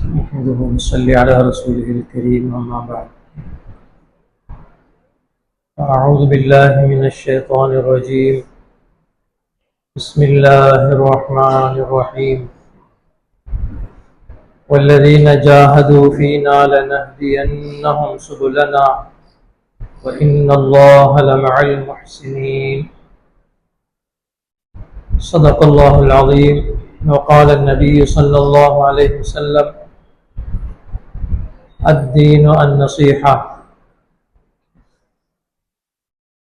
نحمده ونصلي على رسوله الكريم أما بعد. أعوذ بالله من الشيطان الرجيم. بسم الله الرحمن الرحيم. والذين جاهدوا فينا لنهدينهم سبلنا وإن الله لمع المحسنين. صدق الله العظيم. وقال النبي صلى الله عليه وسلم அத்தீனு அந்நசீஹா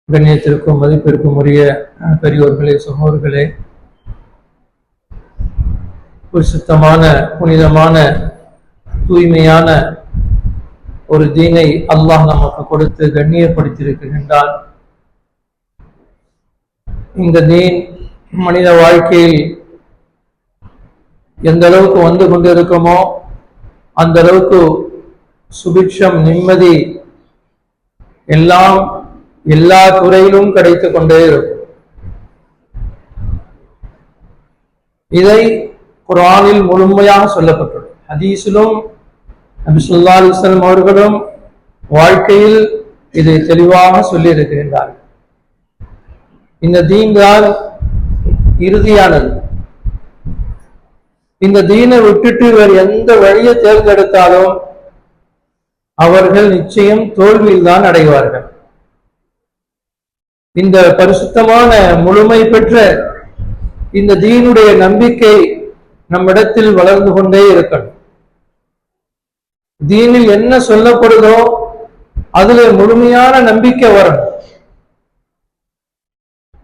கண்ணியத்திற்கும் மதிப்பிற்கும் உரிய பெரியோர்களே சகோர்களே ஒரு சுத்தமான புனிதமான தூய்மையான ஒரு தீனை அல்லாஹ் நமக்கு கொடுத்து கண்ணியப்படுத்தியிருக்கின்றான். இந்த தீன் மனித வாழ்க்கையில் எந்த அளவுக்கு வந்து கொண்டிருக்குமோ அந்த அளவுக்கு சுபிக்ஷம் நிம்மதி எல்லாம் எல்லா துறையிலும் கிடைத்துக் கொண்டே இருக்கும். இதை குரானில் முழுமையாக சொல்லப்பட்டுள்ளது. ஹதீஸிலும் நபி சொல்லா அவர்களும் வாழ்க்கையில் இதை தெளிவாக சொல்லி இருக்கின்றார்கள் இந்த தீன்தான் இறுதியானது. இந்த தீனை விட்டுட்டு வேறு எந்த வழியை தேர்ந்தெடுத்தாலும் அவர்கள் நிச்சயம் தோல்வியில்தான் அடைவார்கள். இந்த பரிசுத்தமான முழுமை பெற்ற இந்த தீனுடைய நம்பிக்கை நம்மிடத்தில் வளர்ந்து கொண்டே இருக்கணும். தீனில் என்ன சொல்லப்படுதோ அதுல முழுமையான நம்பிக்கை வரணும்.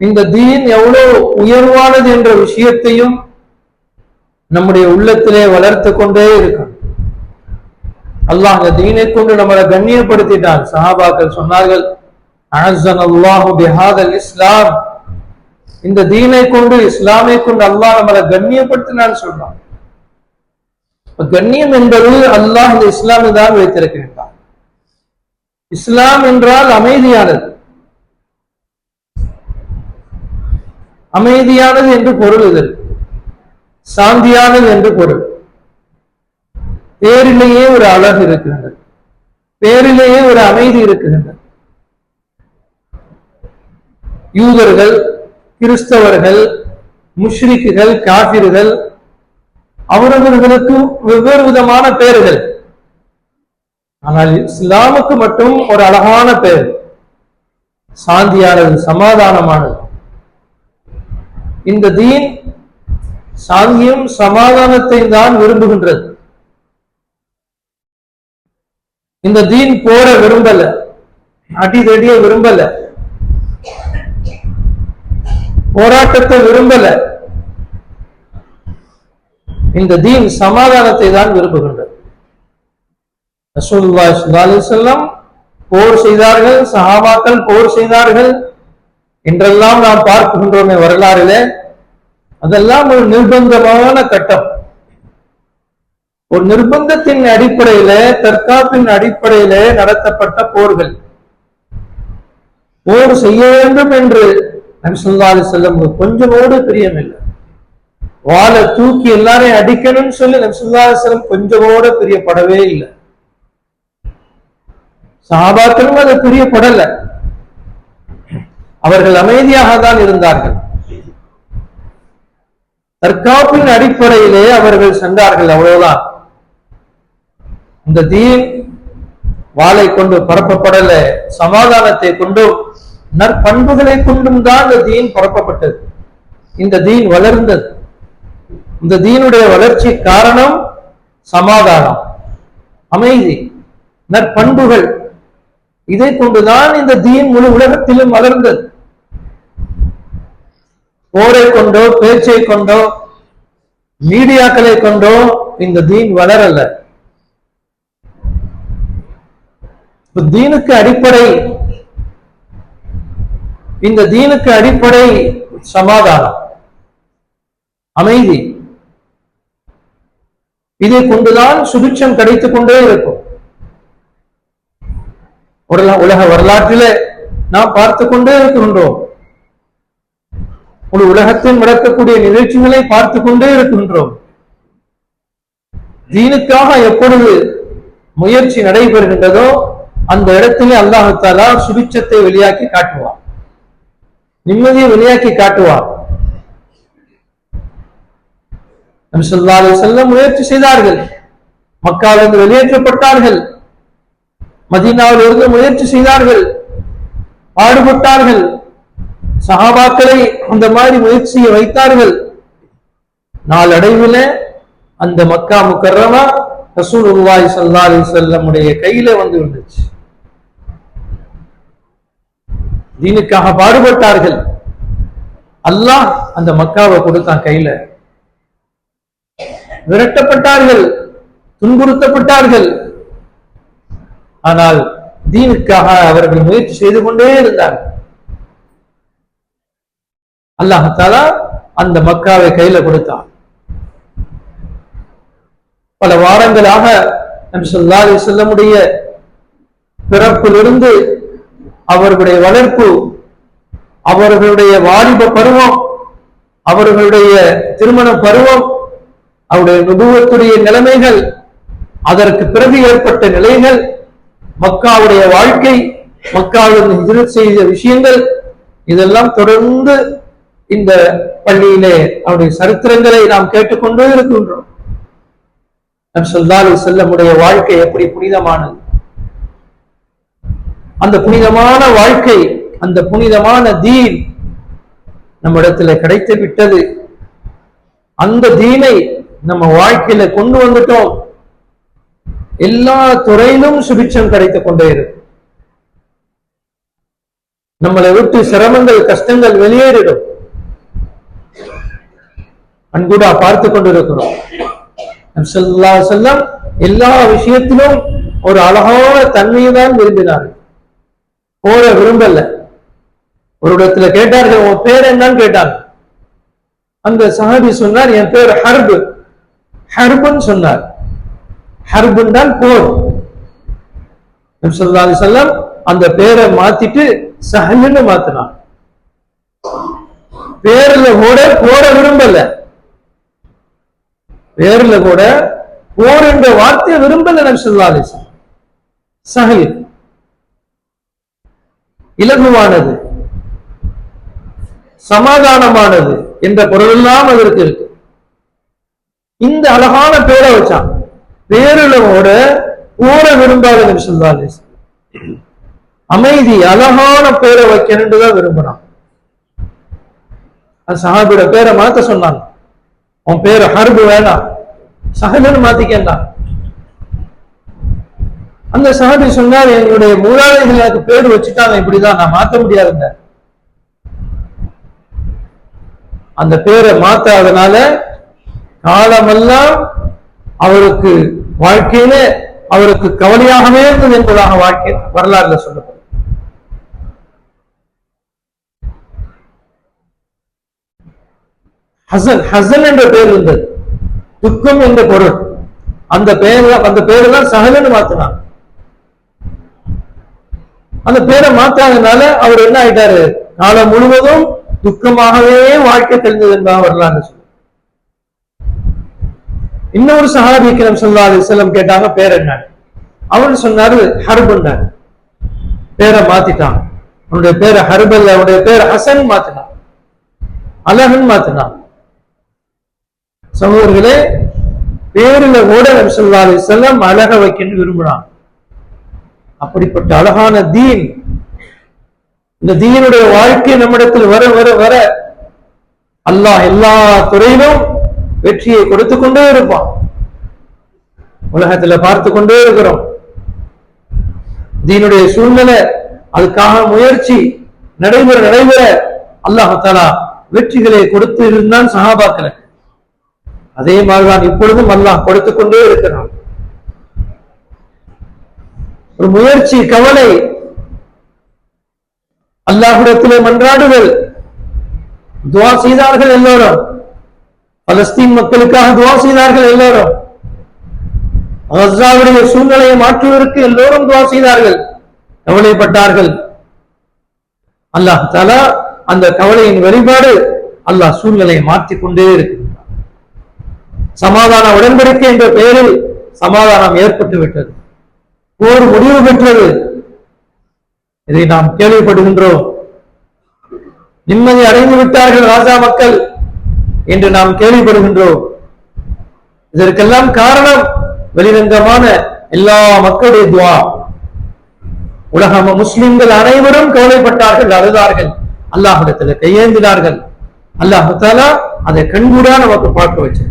இந்த தீன் எவ்வளவு உயர்வானது என்ற விஷயத்தையும் நம்முடைய உள்ளத்திலே வளர்த்து கொண்டே இருக்கணும். அல்லாஹ் அந்த தீனை கொண்டு நம்மளை கண்ணியப்படுத்திட்டான். சஹாபாக்கள் சொன்னார்கள் அனசன் அல்லாஹு பிஹாதல் இஸ்லாம். இந்த தீனை கொண்டு இஸ்லாமை கொண்டு அல்லாஹ் நம்மளை கண்ணியப்படுத்தினான்னு சொல்றான். கண்ணியம் என்பது அல்லாஹ் இந்த இஸ்லாமை தான் வைத்திருக்கின்றான். இஸ்லாம் என்றால் அமைதியானது. அமைதியானது என்று பொருள் இதற்கு சாந்தியானது என்று பொருள். பேரிலேயே ஒரு அழகு இருக்கின்றது பேரிலேயே ஒரு அமைதி இருக்கின்றது யூதர்கள் கிறிஸ்தவர்கள் முஷ்ரிக்குகள் காபிர்கள் அவரவர்களுக்கு வெவ்வேறு விதமான பெயர்கள். ஆனால் இஸ்லாமுக்கு மட்டும் ஒரு அழகான பெயர். சாந்தியானது சமாதானமானது. இந்த தீன் சாந்தியும் சமாதானத்தை தான் விரும்புகின்றது. இந்த தீன் போற விரும்பல. அடி தடிய விரும்பல. போராட்டத்தை விரும்பல. இந்த தீன் சமாதானத்தை தான் விரும்புகின்றது. செல்லம் போர் செய்தார்கள் சஹாபாக்கள் போர் செய்தார்கள். என்றெல்லாம் நாம் பார்க்கின்றோமே வரலாறுல. அதெல்லாம் ஒரு நிர்பந்தமான கட்டம். ஒரு நிர்பந்தத்தின் அடிப்படையில தற்காப்பின் அடிப்படையில நடத்தப்பட்ட போர்கள். போர் செய்ய வேண்டும் என்று செல்லும் செல்லம் கொஞ்சமோடு பிரியமில்லை வாழை தூக்கி எல்லாரையும் அடிக்கணும்னு சொல்லி நபிசுல்லாலி செல்லம் கொஞ்சமோட பிரியப்படவே இல்லை. சாபாக்களும் அது பிரியப்படல. அவர்கள் அமைதியாக தான் இருந்தார்கள். தற்காப்பின் அடிப்படையிலே அவர்கள் சென்றார்கள் அவ்வளவுதான். இந்த தீன் வாளை கொண்டு பரப்பப்படல சமாதானத்தை கொண்டும் நற்பண்புகளை கொண்டும் தான் இந்த தீன் பரப்பப்பட்டது. இந்த தீன் வளர்ந்தது. இந்த தீனுடைய வளர்ச்சி காரணம் சமாதானம் அமைதி நற்பண்புகள். இதை கொண்டுதான் இந்த தீன் முழு உலகத்திலும் வளர்ந்தது. போரை கொண்டோ பேச்சை கொண்டோ மீடியாக்களை கொண்டோ இந்த தீன் தீனுக்கு அடிப்படை இந்த தீனுக்கு அடிப்படை சமாதானம் அமைதி. இதை கொண்டுதான் சுபிட்சம் கிடைத்துக் கொண்டே இருக்கும். உலக வரலாற்றிலே நாம் பார்த்து கொண்டே இருக்கின்றோம். ஒரு உலகத்தில் நடக்கக்கூடிய நிகழ்ச்சிகளை பார்த்து கொண்டே இருக்கின்றோம். தீனுக்காக எப்பொழுது முயற்சி நடைபெறுகின்றதோ அந்த இடத்திலே அல்லாஹாலா சுபிச்சத்தை வெளியாக்கி காட்டுவார் நிம்மதியை வெளியாக்கி காட்டுவார் செல்ல முயற்சி செய்தார்கள். மக்காவிலிருந்து வெளியேற்றப்பட்டார்கள். மதீனாவிலிருந்து முயற்சி செய்தார்கள். பாடுபட்டார்கள். சகாபாக்களை அந்த மாதிரி முயற்சியை வைத்தார்கள். நாளடைவில் அந்த மக்கா முக்கர்ரமா ரசூலுல்லாஹி உருவாய் அலைஹி செல்லமுடைய கையில வந்து விழுந்துச்சு. தீனுக்காக பாடுபட்டார்கள். அல்லாஹ் அந்த மக்காவை கொடுத்தான் கையில. விரட்டப்பட்டார்கள் துன்புறுத்தப்பட்டார்கள். ஆனால் தீனுக்காக அவர்கள் முயற்சி செய்து கொண்டே இருந்தார்கள். அல்லாஹாலா அந்த மக்காவை கையில கொடுத்தான். பல வாரங்களாக நம் ஸல்லல்லாஹு அலைஹி வஸல்லமுடைய பிறப்பிலிருந்து அவர்களுடைய வளர்ப்பு அவர்களுடைய வாலிப பருவம் அவர்களுடைய திருமண பருவம் அவருடைய நுபுவத்துடைய நிலைமைகள் அதற்கு பிறகு ஏற்பட்ட நிலைகள் மக்காவுடைய வாழ்க்கை மக்காவுடன் ஹிஜ்ரத் செய்த விஷயங்கள் இதெல்லாம் தொடர்ந்து இந்த பள்ளியிலே அவருடைய சரித்திரங்களை நாம் கேட்டுக்கொண்டே இருக்கின்றோம். நம் ஸல்லல்லாஹு அலைஹி வாழ்க்கை எப்படி புனிதமானது? அந்த புனிதமான வாழ்க்கை அந்த புனிதமான தீன் நம்மிடத்துல கிடைத்து விட்டது. அந்த தீனை நம்ம வாழ்க்கையில கொண்டு வந்துட்டோம். எல்லா துறையிலும் சுபிட்சம் கிடைத்துக் கொண்டே இருக்கும். நம்மளை விட்டு சிரமங்கள் கஷ்டங்கள் வெளியேறிடும். அன்புடா பார்த்து கொண்டிருக்கிறோம். நபி எல்லா விஷயத்திலும் ஒரு அழகான தன்மையை தான் விரும்பினார்கள். போற விரும்பல. ஒரு இடத்துல கேட்டார்கள் உன் பேர் என்னன்னு? கேட்டாங்க. அந்த சஹாபி சொன்னார் என் பேர் ஹர்பு. ஹர்புன்னு சொன்னார். ஹர்புன் தான் போர். நபி செல்லம் அந்த பேரை மாத்திட்டு சஹல்னு மாத்தினான். பேர்ல கூட போட விரும்பல. பேர்ல கூட போர் என்ற வார்த்தையை விரும்பல நம் ஸல்லல்லாஹு அலைஹி சஹல். இலகுவானது சமாதானமானது என்ற பொருளெல்லாம் அதற்கு இருக்கு. இந்த அழகான பேரை வச்சான். பேருளவோட கூற விரும்பாத நிமிஷம் ஸல்லல்லாஹு அமைதி அழகான பேரை வைக்கணும்னு தான் விரும்பினான். சஹாபியோட பேரை மாத்த சொன்னாங்க. உன் பேரை ஹர்பு வேணாம். சஹலன்னு மாத்திக்கண்டா அந்த சஹாபி சொன்னார் என்னுடைய மூலாளிகள் எனக்கு பேர் வச்சுட்டாங்க இப்படிதான் நான் மாத்த முடியாதுங்க அந்த பேரை மாத்தாதனால காலமெல்லாம் அவருக்கு வாழ்க்கையில அவருக்கு கவலையாகவே இருந்தது என்பதாக வாழ்க்கை வரலாறுல சொல்லப்படும். ஹசன் ஹசன் என்ற பெயர் இருந்தது. துக்கம் என்ற பொருள். அந்த பெயர் அந்த பேரை தான் சஹலன்னு மாத்தினான் அந்த பேரை மாத்தாதனால அவர் என்ன ஆயிட்டாரு? காலம் முழுவதும் துக்கமாகவே வாழ்க்கை தெரிந்தது என்பதாக வரலாறு சொல்லி இன்னொரு சஹாபிக்கு நம் சொல்லா செல்லம் கேட்டாங்க பேர் என்ன? அவர் சொன்னாரு ஹர்புன்னார் பேரை மாத்திட்டான். அவனுடைய பேரை ஹர்பல் அவனுடைய பேர் ஹசன் மாத்தினான். அழகன் மாத்தினான். சகோதரர்களே பேருல கூட நபி ஸல்லல்லாஹு அலைஹி அழக வைக்கணும்னு விரும்புறான். அப்படிப்பட்ட அழகான தீன். இந்த தீனுடைய வாழ்க்கை நம்மிடத்தில் வர வர வர அல்லாஹ் எல்லா துறையிலும் வெற்றியை கொடுத்து கொண்டே இருப்பான். உலகத்துல பார்த்து கொண்டே இருக்கிறோம். தீனுடைய சூழ்நிலை அதுக்காக முயற்சி நடைபெற நடைபெற அல்லாஹாலா வெற்றிகளை கொடுத்து இருந்தான் சஹாபாக்களுக்கு அதே மாதிரிதான் இப்பொழுதும் அல்லாஹ் கொடுத்து கொண்டே இருக்கிறான். ஒரு முயற்சி கவலை. அல்லாஹுடத்திலே மன்றாடுதல். துவா செய்தார்கள் எல்லோரும். பலஸ்தீன் மக்களுக்காக துவா செய்தார்கள் எல்லோரும். அசாவுடைய சூழ்நிலையை மாற்றுவதற்கு எல்லோரும் துவா செய்தார்கள். கவலைப்பட்டார்கள். அல்லாஹ் தலா அந்த கவலையின் வெளிப்பாடு அல்லாஹ் சூழ்நிலையை மாற்றிக் கொண்டே இருக்கின்றார் சமாதான உடன்படிக்கை என்ற பெயரில் சமாதானம் ஏற்பட்டு விட்டது போர் முடிவு பெற்றது. இதை நாம் கேள்விப்படுகின்றோம். நிம்மதி அடைந்து விட்டார்கள் ராஜா மக்கள் என்று நாம் கேள்விப்படுகின்றோம். இதற்கெல்லாம் காரணம் வெளிரங்கமான எல்லா மக்களுடைய துவா. உலக முஸ்லிம்கள் அனைவரும் கவலைப்பட்டார்கள் அழுதார்கள். அல்லாஹிடத்தில் கையேந்தினார்கள். அல்லாஹு அதை கண்கூடா நமக்கு பார்க்க வச்சு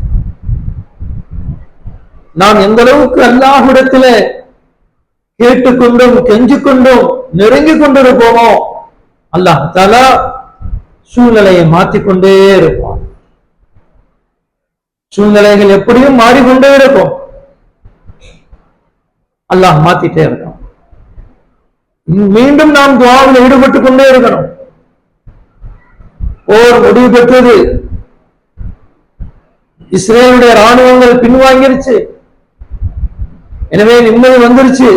நாம் எந்த அளவுக்கு அல்லாஹிடத்தில் கேட்டுக்கொண்டும் கெஞ்சு கொண்டும் நெருங்கி கொண்டிருப்போமோ அல்லாஹ் தலா சூழ்நிலையை மாற்றிக்கொண்டே இருப்பான். சூழ்நிலைகள் எப்படியும் மாறிக்கொண்டே இருக்கும். அல்லாஹ் மாத்திட்டே இருக்கான். மீண்டும் நாம் துவாவில் ஈடுபட்டுக் கொண்டே இருக்கணும். போர் முடிவு பெற்றது. இஸ்ரேலுடைய ராணுவங்கள் பின்வாங்கிருச்சு. எனவே நிம்மதி வந்துருச்சு.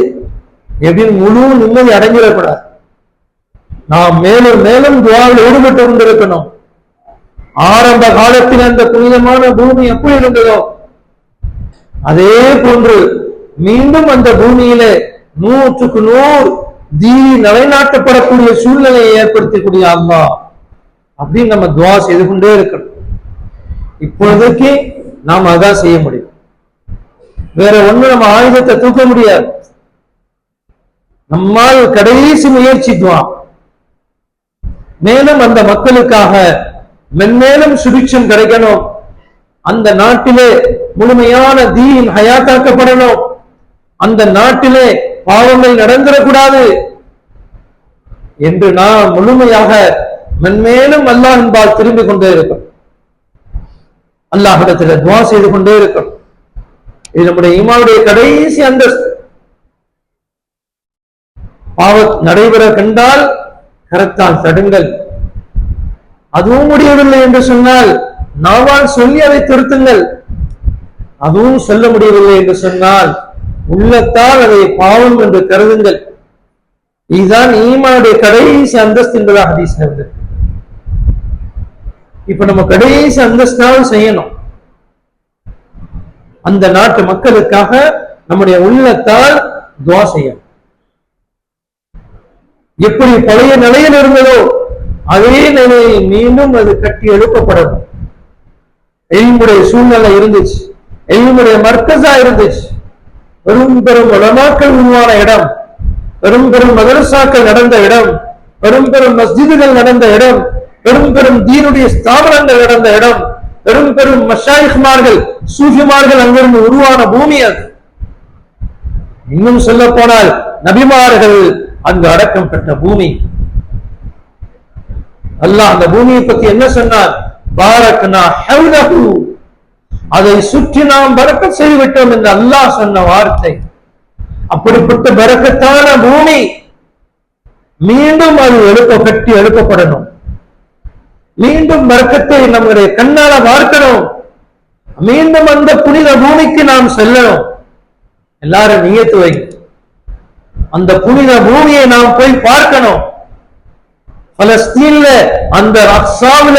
எதில் முழு நிம்மதி அடைஞ்சிடக்கூடாது நாம் மேலும் மேலும் துவாவில் ஈடுபட்டு கொண்டிருக்கணும். ஆரம்ப காலத்தில் அந்த புனிதமான பூமி எப்படி இருந்ததோ அதே போன்று மீண்டும் அந்த பூமியிலே நூற்றுக்கு நூறு தீ நிலைநாட்டப்படக்கூடிய சூழ்நிலையை ஏற்படுத்தக்கூடிய அம்மா அப்படின்னு நம்ம துவா செய்து கொண்டே இருக்கணும். இப்பொழுதைக்கு நாம் அதான் செய்ய முடியும். வேற ஒண்ணு நம்ம ஆயுதத்தை தூக்க முடியாது. நம்மால் கடைசி முயற்சி துவா. மேலும் அந்த மக்களுக்காக மென்மேலும் சுபிக்ஷம் கிடைக்கணும். அந்த நாட்டிலே முழுமையான தீயின் ஹயாத்தாக்கப்படணும். அந்த நாட்டிலே பாவங்கள் நடந்துடக்கூடாது. என்று நாம் முழுமையாக மென்மேலும் அல்லாஹ் என்பால் திரும்பிக் கொண்டே இருக்கும் அல்லாஹிடத்தில் துவா செய்து கொண்டே இருக்கும் இது நம்முடைய இமாவுடைய கடைசி அந்தஸ்து. பாவத் நடைபெற கண்டால் கரத்தால் தடுங்கள். அதுவும் முடியவில்லை என்று சொன்னால் நாவால் சொல்லி அதை திருத்துங்கள். அதுவும் சொல்ல முடியவில்லை என்று சொன்னால் உள்ளத்தால் அதை பாவம் என்று கருதுங்கள். இதுதான் ஈமானுடைய கடைசி அந்தஸ்து என்பதாக ஹதீஸ் இருந்தது இப்ப நம்ம கடைசி அந்தஸ்தாவது செய்யணும். அந்த நாட்டு மக்களுக்காக நம்முடைய உள்ளத்தால் துவா செய்யணும். எப்படி பழைய நிலையில் இருந்ததோ அதே நிலையை மீண்டும் அது கட்டி எழுப்பப்படணும். எல்முடைய சூழ்நிலை இருந்துச்சு. எல்முடைய மர்க்கசா இருந்துச்சு. பெரும் பெரும் உலமாக்கள் உருவான இடம். பெரும் பெரும் மதரசாக்கள் நடந்த இடம். பெரும் பெரும் மஸ்ஜிதுகள் நடந்த இடம். பெரும் பெரும் தீனுடைய ஸ்தாபனங்கள் நடந்த இடம். பெரும் பெரும் மஷாயிஹ்மார்கள் சூஃபிமார்கள் அங்கிருந்து உருவான பூமி அது. இன்னும் சொல்ல போனால் நபிமார்கள் அங்கு அடக்கம் பெற்ற பூமி. அல்லாஹ் அந்த பூமியை பத்தி என்ன சொன்னார்? பாரக்னா ஹவுலஹு. அதை சுற்றி நாம் பறக்க செய்துவிட்டோம் என்று அல்லாஹ் சொன்ன வார்த்தை. அப்படிப்பட்ட பறக்கத்தான பூமி மீண்டும் அது எழுப்ப கட்டி எழுப்பப்படணும். மீண்டும் பறக்கத்தை நம்முடைய கண்ணால பார்க்கணும். மீண்டும் அந்த புனித பூமிக்கு நாம் செல்லணும். எல்லாரும் நியத்து வைக்கணும் அந்த புனித பூமியை நாம் போய் பார்க்கணும். பலஸ்தீன்ல அந்த ரக்ஸாவில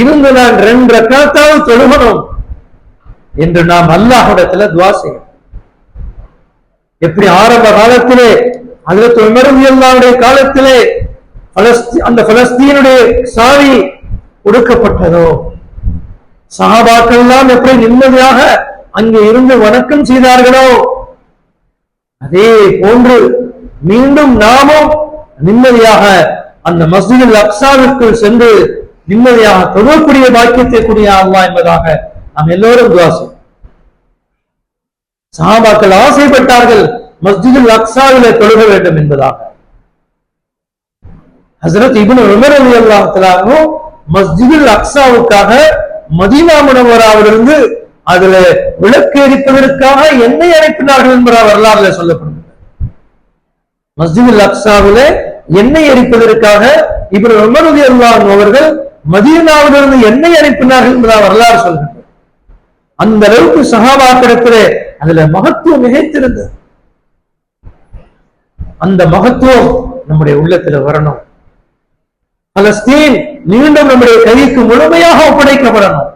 இருந்து நான் ரெண்டு ரக்காத்தாவது தொழுகணும் என்று நாம் அல்லாஹிடத்துல துவா செய்யணும். எப்படி ஆரம்ப காலத்திலே அதற்கு உமரவியல்லாவுடைய காலத்திலே அந்த பலஸ்தீனுடைய சாவி கொடுக்கப்பட்டதோ? சஹாபாக்கள் எப்படி நிம்மதியாக அங்கே இருந்து வணக்கம் செய்தார்களோ? அதே போன்று மீண்டும் நாமும் நிம்மதியாக அந்த மஸ்ஜிதில் அக்சாவிற்குள் சென்று நிம்மதியாக தொடரக்கூடிய பாக்கியத்தை கூடிய ஆகலாம் என்பதாக நாம் எல்லோரும் துவாசம் சஹாபாக்கள் ஆசைப்பட்டார்கள் மஸ்ஜிதில் அக்ஸாவிலே தொழுக வேண்டும் என்பதாக. ஹசரத் இபின் உமர் அலி தஆலா மஸ்ஜிதில் அக்சாவுக்காக மதீனா முனவராவிலிருந்து அதுல விளக்கு எரிப்பதற்காக என்னை அனுப்பினார்கள் என்பதா வரலாறுல சொல்லப்படுகிறது. மஸ்ஜிதுல் அக்ஸாவிலே எண்ணெய் எரிப்பதற்காக இப்னு உமருதி அல்லாஹ் அவர்கள் மதியனாவிலிருந்து எண்ணெய் அனுப்பினார்கள் என்பதா வரலாறு சொல்கிறது அந்த அளவுக்கு சகாபாக்கிடத்திலே அதுல மகத்துவம் மிகைத்திருந்தது. அந்த மகத்துவம் நம்முடைய உள்ளத்துல வரணும். பலஸ்தீன் மீண்டும் நம்முடைய கைக்கு முழுமையாக ஒப்படைக்கப்படணும்.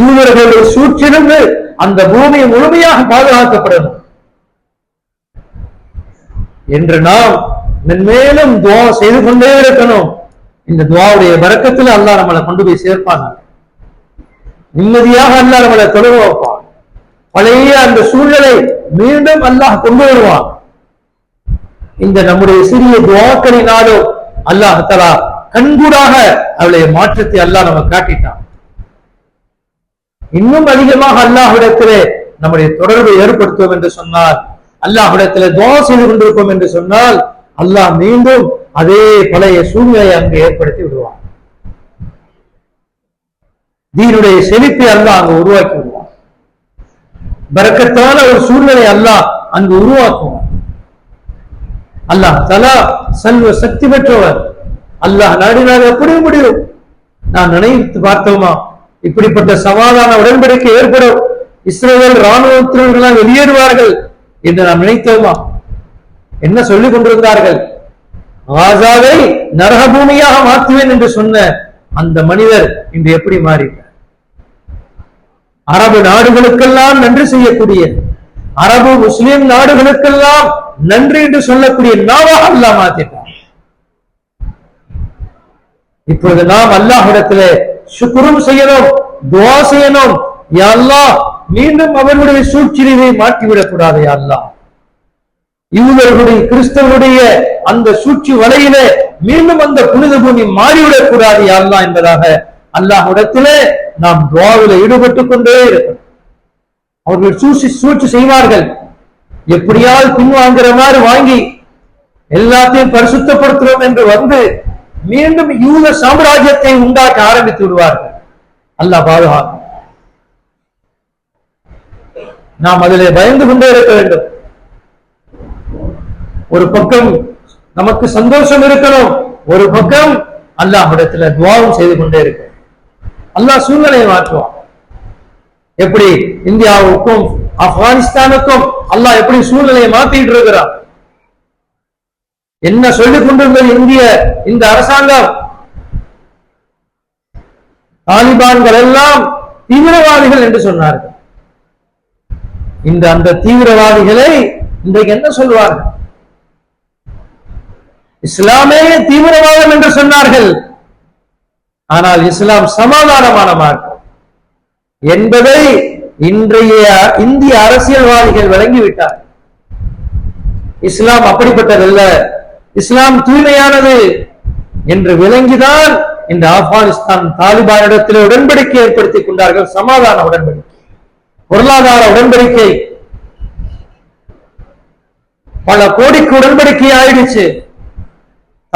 யூதர்களுடைய சூழ்ச்சிலிருந்து அந்த பூமியை முழுமையாக பாதுகாக்கப்படணும். என்று நாம் மென்மேலும் துவா செய்து கொண்டே இருக்கணும். இந்த துவாவுடைய வரக்கத்தில் அல்லாஹ் நம்மளை கொண்டு போய் சேர்ப்பாங்க நிம்மதியாக அல்லாஹ் நம்மளை தொழுவ வைப்பான். பழைய அந்த சூழ்நிலை மீண்டும் அல்லாஹ் கொண்டு வருவான். இந்த நம்முடைய சிறிய துவாக்களினாலும் அல்லாஹ் தலா கண்கூடாக அவளுடைய மாற்றத்தை அல்லாஹ் நம்ம காட்டிட்டான். இன்னும் அதிகமாக அல்லாஹ் இடத்திலே நம்முடைய தொடர்பை ஏற்படுத்துவோம் என்று சொன்னால் அல்லாஹிடத்துல துவா செய்து கொண்டிருக்கோம் என்று சொன்னால் அல்லாஹ் மீண்டும் அதே பழைய சூழ்நிலையை அங்கு ஏற்படுத்தி விடுவான். தீனுடைய செழிப்பை அல்லாஹ் அங்கு உருவாக்கி விடுவான். பறக்கத்தான ஒரு சூழ்நிலை அல்லாஹ் அங்கு உருவாக்குவான். அல்லாஹ் தலா சல்வ சக்தி பெற்றவர். அல்லாஹ் நாடினால் எப்படி முடியும்? நான் நினைத்து பார்த்தோமா? இப்படிப்பட்ட சமாதான உடன்படிக்கை ஏற்படும். இஸ்ரேல் ராணுவத்தினர்களால் வெளியேறுவார்கள். என்று நாம் நினைத்தோமா? என்ன சொல்லிக் கொண்டிருந்தார்கள் ஆசாவை நரகபூமியாக மாற்றுவேன் என்று சொன்ன அந்த மனிதர் இன்று எப்படி மாறிட்டார் அரபு நாடுகளுக்கெல்லாம் நன்றி செய்யக்கூடிய அரபு முஸ்லிம் நாடுகளுக்கெல்லாம் நன்றி என்று சொல்லக்கூடிய நாவாக அல்லா மாத்திட்டார் இப்பொழுது நாம் அல்லாஹ்விடத்திலே சுக்குரும் செய்யணும் துவா செய்யணும். யா மீண்டும் அவர்களுடைய சூழ்ச்சியை மாற்றிவிடக் கூடாது யா அல்லாஹ் யூதர்களுடைய கிறிஸ்தவருடைய அந்த சூழ்ச்சி வலையிலே மீண்டும் அந்த புனித பூமி மாறிவிடக் கூடாது யா அல்லாஹ் என்பதாக அல்லாஹிடத்திலே நாம் துவாவில ஈடுபட்டுக் கொண்டே இருக்கணும். அவர்கள் சூழ்ச்சி சூழ்ச்சி செய்வார்கள். எப்படியாவது பின்வாங்குற மாதிரி வாங்கி எல்லாத்தையும் பரிசுத்தப்படுத்துறோம் என்று வந்து மீண்டும் யூத சாம்ராஜ்யத்தை உண்டாக்க ஆரம்பித்து விடுவார்கள். அல்லாஹ் பாதுகாக்கும். நாம் அதிலே பயந்து கொண்டே இருக்க வேண்டும். ஒரு பக்கம் நமக்கு சந்தோஷம் இருக்கணும். ஒரு பக்கம் அல்லாஹ்விடத்துல துவாவும் செய்து கொண்டே இருக்கும் அல்லாஹ் சூழ்நிலையை மாற்றுவான். எப்படி? இந்தியாவுக்கும் ஆப்கானிஸ்தானுக்கும் அல்லாஹ் எப்படி சூழ்நிலையை மாத்திட்டு இருக்கிறான்? என்ன சொல்லிக் கொண்டிருந்தது இந்திய இந்த அரசாங்கம்? தாலிபான்கள் எல்லாம் தீவிரவாதிகள் என்று சொன்னார்கள். இந்த அந்த தீவிரவாதிகளை இன்றைக்கு என்ன சொல்வார்கள்? இஸ்லாமே தீவிரவாதம் என்று சொன்னார்கள். ஆனால் இஸ்லாம் சமாதானமான மார்க்கம். என்பதை இன்றைய இந்திய அரசியல்வாதிகள் வழங்கிவிட்டார் இஸ்லாம் அப்படிப்பட்டதல்ல. இஸ்லாம் தூய்மையானது என்று விளங்கிதான் இந்த ஆப்கானிஸ்தான் தாலிபானிடத்தில் உடன்படிக்கை ஏற்படுத்திக் கொண்டார்கள். சமாதான உடன்படிக்கை. பொருளாதார உடன்படிக்கை. பல கோடிக்கு உடன்படிக்கை ஆயிடுச்சு.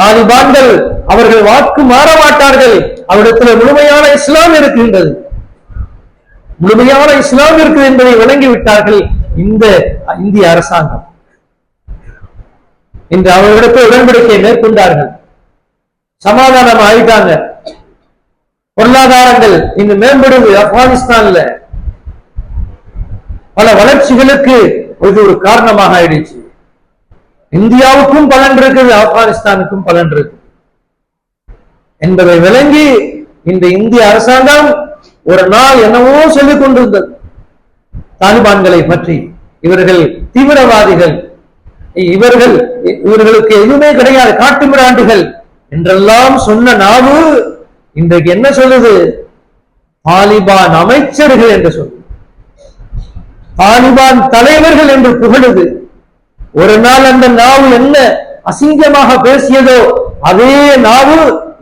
தாலிபான்கள் அவர்கள் வாக்கு மாற மாட்டார்கள். அவரிடத்தில் முழுமையான இஸ்லாம் இருக்கின்றது. முழுமையான இஸ்லாம் இருக்குது என்பதை விளங்கி விட்டார்கள் இந்த இந்திய அரசாங்கம். இன்று அவர்களிடத்தில் உடன்படிக்கை மேற்கொண்டார்கள். சமாதானம் ஆயிட்டாங்க பொருளாதாரங்கள் இன்று மேம்படுது. ஆப்கானிஸ்தான்ல. பல வளர்ச்சிகளுக்கு இது ஒரு காரணமாக ஆயிடுச்சு. இந்தியாவுக்கும் பலன் இருக்குது ஆப்கானிஸ்தானுக்கும் பலன் இருக்கு என்பதை விளங்கி இந்த இந்திய அரசாங்கம் ஒரு நாள் என்னவோ சொல்லிக் கொண்டிருந்தது. தாலிபான்களை பற்றி இவர்கள் தீவிரவாதிகள். இவர்கள் இவர்களுக்கு எதுவுமே கிடையாது காட்டு மிராண்டுகள் என்றெல்லாம் சொன்ன நாவு இன்றைக்கு என்ன சொல்லுது? தாலிபான் அமைச்சர்கள் என்று சொல்லுது. தாலிபான் தலைவர்கள் என்று புகழுது. ஒரு நாள் அந்த நாவு என்ன அசிங்கமாக பேசியதோ அதே நாவு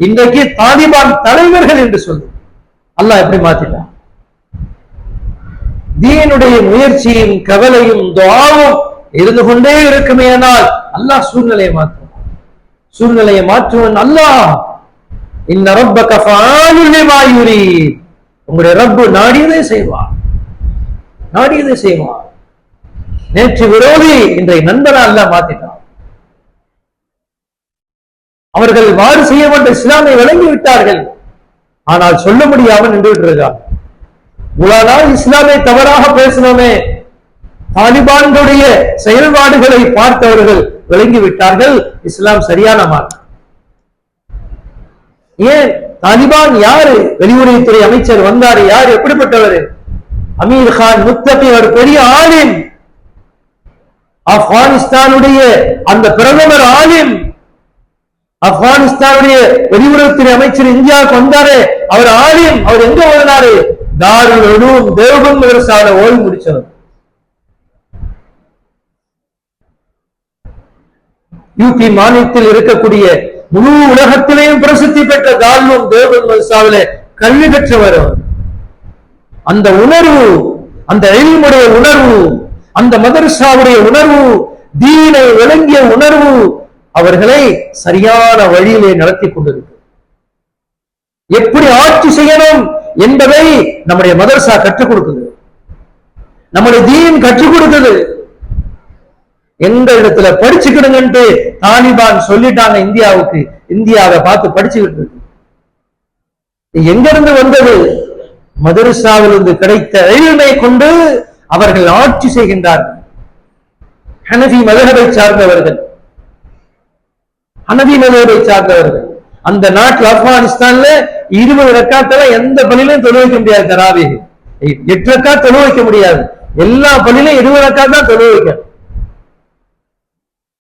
இன்றைக்கு தாலிபான் தலைவர்கள் என்று சொல்லு அல்லாஹ் எப்படி மாத்திட்டான்? தீனுடைய முயற்சியும் கவலையும் துவாவும் இருந்து கொண்டே இருக்குமேயானால் அல்லாஹ் சூழ்நிலையை மாற்றுவான் சூழ்நிலையை மாற்றுவன் அல்லாஹ். இந்த ரப்ப கஃபாயுரி உங்களுடைய ரப்பு நாடியதை செய்வான் நாடியதை செய்வான்? நேற்று விரோதி இன்றைய நண்பனா அல்லாஹ் மாத்திட்டான். அவர்கள் வாறு செய்யப்பட்ட இஸ்லாமை விளங்கி விட்டார்கள். ஆனால் சொல்ல முடியாமல் நின்று இருக்கிறார் இவ்வளவு இஸ்லாமை தவறாக பேசினோமே. தாலிபான்களுடைய செயல்பாடுகளை பார்த்தவர்கள் விளங்கி விட்டார்கள். இஸ்லாம் சரியான மார்க்கம் ஏன்? தாலிபான் யாரு? வெளியுறவுத்துறை அமைச்சர் வந்தாரு. யார்? எப்படிப்பட்டவர்? அமீர் கான் முத்தபி ஒரு பெரிய ஆலிம். ஆப்கானிஸ்தானுடைய அந்த பிரதமர் ஆலிம். ஆப்கானிஸ்தானுடைய வெளியுறவுத்துறை அமைச்சர் இந்தியாவுக்கு வந்தாரு அவர் ஆலிம். அவர் எங்க ஓடினாரு தாருல் உலூம் தேவகம் மதரசால ஓய்வு முடிச்சவர் யூபி மாநிலத்தில் இருக்கக்கூடிய முழு உலகத்திலேயும் பிரசித்தி பெற்ற தால்லும் தேவகம் மதரசாவில கல்வி பெற்றவர் அவர். அந்த உணர்வு அந்த எல்முடைய உணர்வு அந்த மதரசாவுடைய உணர்வு தீனை விளங்கிய உணர்வு அவர்களை சரியான வழியிலே நடத்தி கொண்டிருக்கு எப்படி ஆட்சி செய்யணும் என்பதை நம்முடைய மதரசா கற்றுக் கொடுக்குது. நம்முடைய தீன் கற்றுக் கொடுக்குது. எந்த இடத்துல படிச்சுக்கிடுங்கன்ட்டு தாலிபான் சொல்லிட்டாங்க இந்தியாவுக்கு. இந்தியாவை பார்த்து படிச்சுக்கிட்டு இருக்கு. எங்க இருந்து வந்தது? மதரசாவிலிருந்து கிடைத்த எளிமை கொண்டு அவர்கள் ஆட்சி செய்கின்றார்கள். ஹனபி மதகரை சார்ந்தவர்கள். ஹனபி மதகரை சார்ந்தவர்கள். அந்த நாட்டில் ஆப்கானிஸ்தான்ல இருபது ரக்காத்துல எந்த பள்ளியிலும் தொழு வைக்க முடியாது தராவி எட்டு ரக்கா தொழு வைக்க முடியாது. எல்லா பள்ளியிலும் இருபது ரக்கா தான் தொழு வைக்க.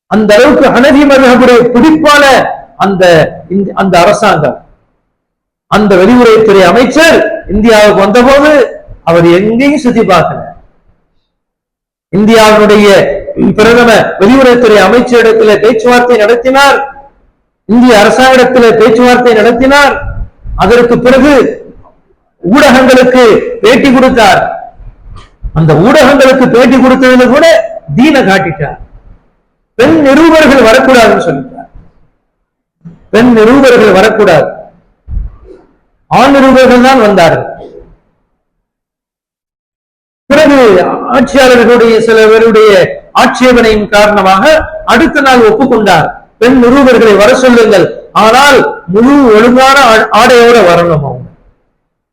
அந்த அளவுக்கு ஹனபி மதகபுடைய பிடிப்பான அந்த இந்த- அந்த அரசாங்கம். அந்த வெளியுறவுத்துறை அமைச்சர் இந்தியாவுக்கு வந்தபோது அவர் எங்கேயும் சுத்தி பார்க்கல. இந்தியாவினுடைய பிரதம வெளியுறவுத்துறை அமைச்சரிடத்தில் பேச்சுவார்த்தை நடத்தினார். இந்திய அரசாங்கத்தில் பேச்சுவார்த்தை நடத்தினார். அதற்கு பிறகு ஊடகங்களுக்கு பேட்டி கொடுத்தார். அந்த ஊடகங்களுக்கு பேட்டி கொடுத்ததுல கூட தீன காட்டிட்டார். பெண் நிருபர்கள் வரக்கூடாதுன்னு சொல்லிட்டார். பெண் நிருபர்கள் வரக்கூடாது. ஆண் நிருபர்கள் தான் வந்தார்கள். பிறகு ஆட்சியாளர்களுடைய சில பேருடைய ஆட்சேபனையின் காரணமாக அடுத்த நாள் ஒப்புக்கொண்டார். பெண் நிருபர்களை வர சொல்லுங்கள். ஆனால் முழு ஒழுங்கான ஆ- ஆடையோட வரணும் அவங்க.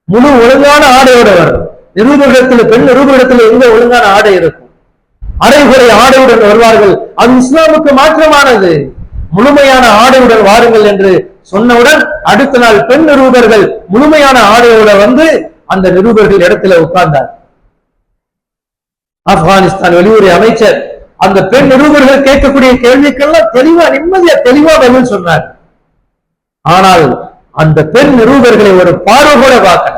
முழு ஒழுங்கான ஆடையோட வரணும். நிருபர்களிடத்தில் பெண் நிருபர்களிடத்தில் எங்க ஒழுங்கான ஆடை இருக்கும்? அரைகுறை ஆடையுடன் வருவார்கள். அது இஸ்லாமுக்கு மாற்றமானது. முழுமையான ஆடையுடன் வாருங்கள் என்று சொன்னவுடன் அடுத்த நாள் பெண் நிருபர்கள் முழுமையான ஆடையோட வந்து அந்த நிருபர்கள் இடத்துல உட்கார்ந்தார். ஆப்கானிஸ்தான் வெளியுறவு அமைச்சர் அந்த பெண் நிருபர்கள் கேட்கக்கூடிய கேள்விக்கெல்லாம் தெளிவா நிம்மதியா தெளிவா பதில் சொன்னார். ஆனால் அந்த பெண் நிருபர்களை ஒரு பார்வை கூட பார்க்கல.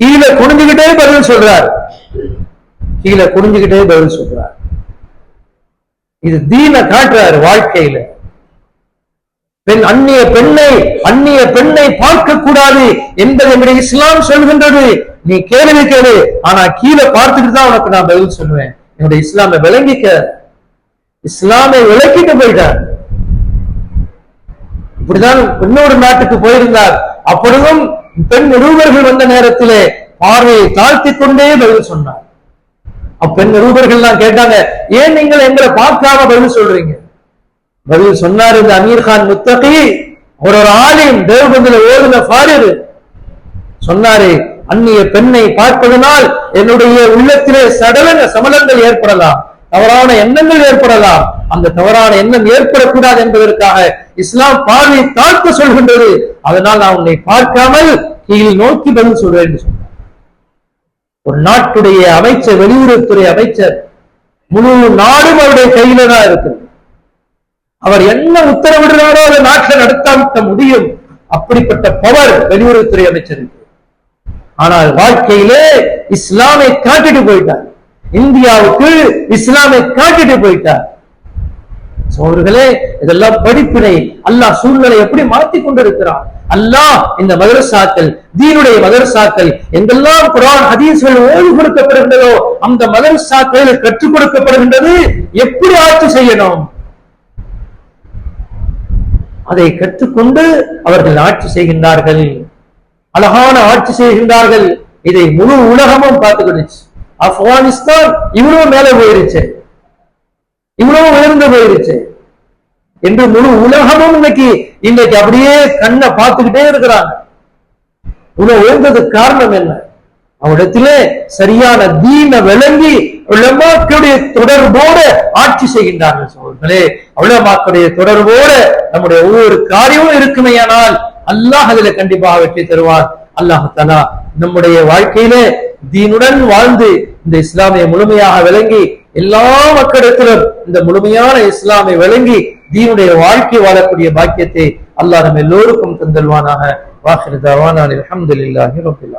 கீழே குனிஞ்சுக்கிட்டே பதில் சொல்றார். கீழே குனிஞ்சுக்கிட்டே பதில் சொல்றார். இது தீன காட்டுறாரு வாழ்க்கையில. பெண் அந்நிய பெண்ணை அந்நிய பெண்ணை பார்க்க கூடாது என்பதை என்னுடைய இஸ்லாம் சொல்கின்றது. நீ கேள்வி கேளு ஆனா கீழே பார்த்துட்டு தான் உனக்கு நான் பதில் சொல்லுவேன். என்னுடைய இஸ்லாமை விளங்கிக்க இஸ்லாமை விளக்கிட்டு போயிட்டார். இப்படிதான் இன்னொரு நாட்டுக்கு போயிருந்தார். அப்பொழுதும் பெண் நிருபர்கள் வந்த நேரத்திலே பார்வையை தாழ்த்தி கொண்டே பதில் சொன்னார். அப்பெண் நிருபர்கள் எல்லாம் கேட்டாங்க ஏன் நீங்கள் எங்களை பார்க்காம பதில் சொல்றீங்க? பதில் சொன்னார் இந்த அமீர் கான் முத்தகி ஒரு ஒரு ஆலயம் தேவபந்தில ஓதுன ஃபாரிரு சொன்னாரே அந்நிய பெண்ணை பார்ப்பதனால் என்னுடைய உள்ளத்திலே சடலங்க சமலங்கள் ஏற்படலாம் தவறான எண்ணங்கள் ஏற்படலாம். அந்த தவறான எண்ணம் ஏற்படக்கூடாது என்பதற்காக இஸ்லாம் பார்வை தாழ்த்த சொல்கின்றது. அதனால் நான் உன்னை பார்க்காமல் கீழ் நோக்கி பதில் சொல்றேன் என்று சொன்னார். ஒரு நாட்டுடைய அமைச்சர் வெளியுறவுத்துறை அமைச்சர் முழு நாடும் அவருடைய கையில தான் இருக்குது. அவர் என்ன உத்தரவிடுறாரோ அதை நாட்டில் நடத்த முடியும். அப்படிப்பட்ட பவர் வெளியுறவுத்துறை அமைச்சருக்கு ஆனால் வாழ்க்கையிலே இஸ்லாமை காட்டிட்டு போயிட்டார். இந்தியாவுக்கு இஸ்லாமை காட்டிட்டு போயிட்டார். சோழர்களே இதெல்லாம் படிப்பினை. அல்லாஹ் சூழ்நிலை எப்படி மாத்தி கொண்டிருக்கிறான்? அல்லாஹ் இந்த மதரசாக்கள் தீனுடைய மதரசாக்கள் எங்கெல்லாம் குரான் ஹதீஸ்கள் ஓய்வு கொடுக்கப்படுகின்றதோ அந்த மதரசாக்களில் கற்றுக் கொடுக்கப்படுகின்றது எப்படி ஆட்சி செய்யணும்? அதை கற்றுக்கொண்டு அவர்கள் ஆட்சி செய்கின்றார்கள். அழகான ஆட்சி செய்கின்றார்கள். இதை முழு உலகமும் பார்த்துக்கிடுச்சு ஆப்கானிஸ்தான் இவ்வளவு மேல போயிருச்சு. இவ்வளவு உயர்ந்து போயிருச்சு. என்று முழு உலகமும் இன்னைக்கு இன்னைக்கு அப்படியே கண்ணை பார்த்துக்கிட்டே இருக்கிறாங்க. இவ்வளவு உயர்ந்ததுக்கு காரணம் என்ன? அவனிடத்திலே சரியான தீன விளங்கி உலமாக்களுடைய தொடர்போடு ஆட்சி செய்கின்றார்கள் சோழர்களே உலமாக்களுடைய தொடர்போடு நம்முடைய ஒவ்வொரு காரியமும் இருக்குமேயானால் அல்லாஹ் அதுல கண்டிப்பாக வெற்றி தருவார். அல்லாஹ் தலா நம்முடைய வாழ்க்கையில தீனுடன் வாழ்ந்து இந்த இஸ்லாமிய முழுமையாக விளங்கி எல்லா மக்களிடத்திலும் இந்த முழுமையான இஸ்லாமை விளங்கி தீனுடைய வாழ்க்கை வாழக்கூடிய பாக்கியத்தை அல்லாஹ் நம்ம எல்லோருக்கும் தந்தல்வானாக வாஹிர் தவானா அல்ஹம்துலில்லாஹி ரப்பில்